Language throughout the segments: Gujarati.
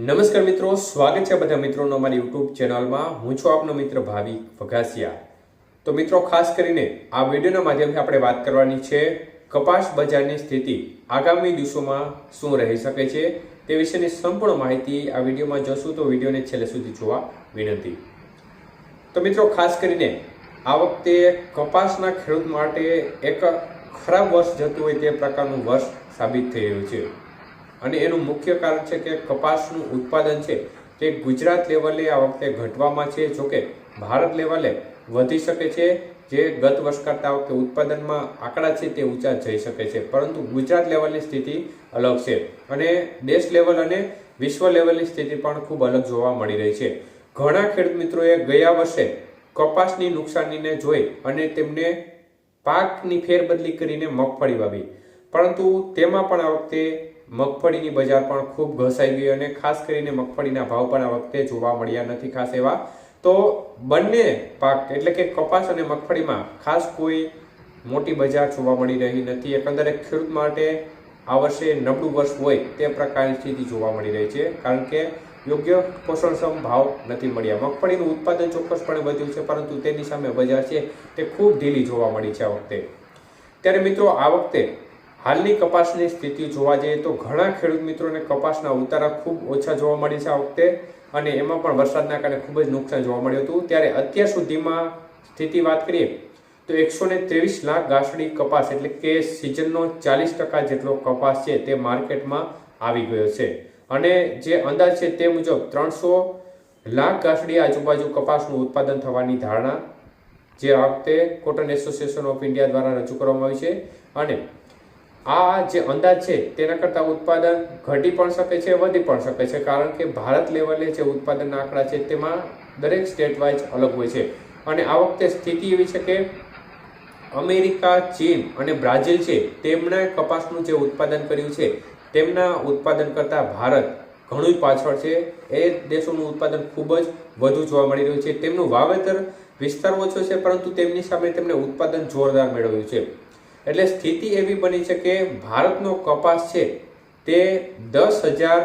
નમસ્કાર મિત્રો, સ્વાગત છે બધા મિત્રોનો અમારી યુટ્યુબ ચેનલમાં. હું છું આપનો મિત્ર ભાવિ વઘાસિયા તો મિત્રો, ખાસ કરીને આ વિડીયોના માધ્યમથી આપણે વાત કરવાની છે, કપાસ બજારની સ્થિતિ આગામી દિવસોમાં શું રહી શકે છે તે વિશેની સંપૂર્ણ માહિતી આ વિડીયોમાં જોશું. તો વિડીયોને છેલ્લે સુધી જોવા વિનંતી. તો મિત્રો, ખાસ કરીને આ વખતે કપાસના ખેડૂત માટે એક ખરાબ વર્ષ જતું હોય તે પ્રકારનું વર્ષ સાબિત થઈ રહ્યું છે. અને એનું મુખ્ય કારણ છે કે કપાસનું ઉત્પાદન છે તે ગુજરાત લેવલે આ વખતે ઘટવામાં છે. જોકે ભારત લેવલે વધી શકે છે, જે ગત વર્ષ કરતાં વખતે ઉત્પાદનમાં આંકડા છે તે ઊંચા જઈ શકે છે. પરંતુ ગુજરાત લેવલની સ્થિતિ અલગ છે અને દેશ લેવલ અને વિશ્વ લેવલની સ્થિતિ પણ ખૂબ અલગ જોવા મળી રહી છે. ઘણા ખેડૂત મિત્રોએ ગયા વર્ષે કપાસની નુકસાનીને જોઈ અને તેમને પાકની ફેરબદલી કરીને મગફળી વાવી. પરંતુ તેમાં પણ આ વખતે મગફળીની બજાર પણ ખૂબ ઘસાઈ ગઈ અને ખાસ કરીને મગફળીના ભાવ પણ આ વખતે જોવા મળ્યા નથી ખાસ એવા. તો બંને પાક એટલે કે કપાસ અને મગફળીમાં ખાસ કોઈ મોટી બજાર જોવા મળી રહી નથી. એકંદરે ખેડૂત માટે આ વર્ષે નબળું વર્ષ હોય તે પ્રકારની સ્થિતિ જોવા મળી રહી છે. કારણ કે યોગ્ય પોષણક્ષમ ભાવ નથી મળ્યા. મગફળીનું ઉત્પાદન ચોક્કસપણે વધ્યું છે, પરંતુ તેની સામે બજાર છે તે ખૂબ ઢીલી જોવા મળી છે આ વખતે. ત્યારે મિત્રો, આ વખતે હાલની કપાસની સ્થિતિ જોવા જઈએ તો ઘણા ખેડૂત મિત્રોને કપાસના ઉતારા ખૂબ ઓછા જોવા મળે છે આ વખતે અને એમાં પણ વરસાદના કારણે ખૂબ જ નુકસાન જોવા મળ્યું હતું. ત્યારે અત્યાર સુધીમાં સ્થિતિ વાત કરીએ તો એકસો ને ત્રેવીસ લાખ ગાંસડી કપાસ એટલે કે સિઝનનો ચાલીસ ટકા જેટલો કપાસ છે તે માર્કેટમાં આવી ગયો છે. અને જે અંદાજ છે તે મુજબ ત્રણસો લાખ ગાંસડી આજુબાજુ કપાસનું ઉત્પાદન થવાની ધારણા જે આ વખતે કોટન એસોસિએશન ઓફ ઇન્ડિયા દ્વારા રજૂ કરવામાં આવી છે. અને આ જે અંદાજ છે, તેના કરતાં ઉત્પાદન ઘટી પણ શકે છે, વધી પણ શકે છે, કારણ કે ભારત લેવલે જે ઉત્પાદનના આંકડા છે, તેમાં દરેક સ્ટેટ વાઇઝ અલગ હોય છે. અને આ વખતે સ્થિતિ એવી છે કે અમેરિકા, ચીન અને બ્રાઝિલ છે, તેમણે કપાસનું જે ઉત્પાદન કર્યું છે, તેમના ઉત્પાદન કરતાં ભારત ઘણું પાછળ છે. એ દેશોનું ઉત્પાદન ખૂબ જ વધુ જોવા મળી રહ્યું છે. તેમનું વાવેતર વિસ્તાર ઓછો છે, પરંતુ તેમની સામે તેમણે ઉત્પાદન જોરદાર મેળવ્યું છે. એટલે સ્થિતિ એવી બની છે કે ભારતનો કપાસ છે તે દસ હજાર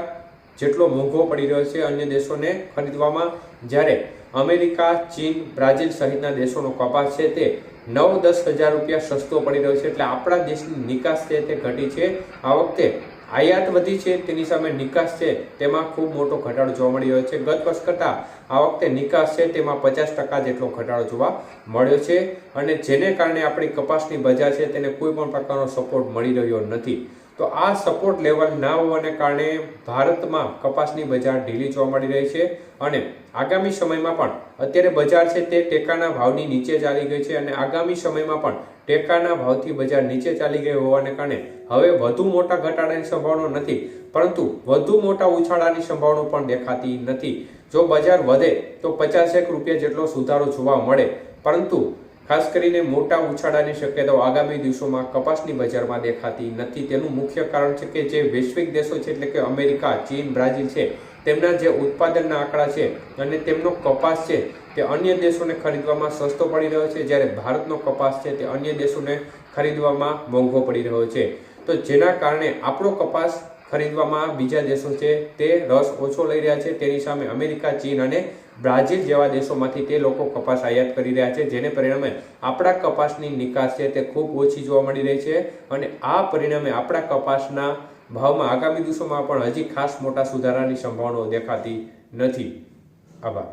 જેટલો મોંઘો પડી રહ્યો છે અન્ય દેશોને ખરીદવામાં. જ્યારે અમેરિકા, ચીન, બ્રાઝિલ સહિતના દેશોનો કપાસ છે તે નવ દસ હજાર રૂપિયા સસ્તો પડી રહ્યો છે. એટલે આપણા દેશની નિકાસ છે તે ઘટી છે. આ વખતે આયાત વધી છે, તેની સામે નિકાસ છે, તેમાં ખૂબ મોટો ઘટાડો જોવા મળી રહ્યો છે. ગત વર્ષ કરતાં આ વખતે નિકાસ છે, તેમાં પચાસ ટકા જેટલો ઘટાડો જોવા મળ્યો છે અને જેને કારણે આપણી કપાસની બજાર છે, તેને કોઈ પણ પ્રકારનો સપોર્ટ મળી રહ્યો નથી. તો આ સપોર્ટ લેવલ ના હોવાને કારણે ભારતમાં કપાસની બજાર ઢીલી જોવા મળી રહી છે અને આગામી સમયમાં પણ અત્યારે બજાર છે, તે ટેકાના ભાવની નીચે ચાલી ગઈ છે અને આગામી સમયમાં પણ ટેકાના ભાવથી બજાર નીચે ચાલી ગઈ હોવાને કારણે હવે વધુ મોટા ઘટાડાની સંભાવના નથી. પરંતુ વધુ મોટા ઉછાળાની સંભાવના પણ દેખાતી નથી. જો બજાર વધે તો પચાસેક રૂપિયા જેટલો સુધારો જોવા મળે. પરંતુ ખાસ કરીને મોટા ઉછાળાની શક્યતાઓ આગામી દિવસોમાં કપાસની બજારમાં દેખાતી નથી. તેનું મુખ્ય કારણ છે કે જે વૈશ્વિક દેશો છે, એટલે કે અમેરિકા, ચીન, બ્રાઝિલ છે તેમના જે ઉત્પાદનના આંકડા છે અને તેમનો કપાસ છે તે અન્ય દેશોને ખરીદવામાં સસ્તો પડી રહ્યો છે. જ્યારે ભારતનો કપાસ છે તે અન્ય દેશોને ખરીદવામાં મોંઘો પડી રહ્યો છે. તો જેના કારણે આપણો કપાસ ખરીદવામાં બીજા દેશો છે તે રસ ઓછો લઈ રહ્યા છે. તેની સામે અમેરિકા, ચીન અને બ્રાઝિલ જેવા દેશોમાંથી તે લોકો કપાસ આયાત કરી રહ્યા છે, જેને પરિણામે આપણા કપાસની નિકાસ છે તે ખૂબ ઓછી જોવા મળી રહી છે અને આ પરિણામે આપણા કપાસના ભાવમાં આગામી દિવસોમાં પણ હજી ખાસ મોટા સુધારાની સંભાવનાઓ દેખાતી નથી. આભાર.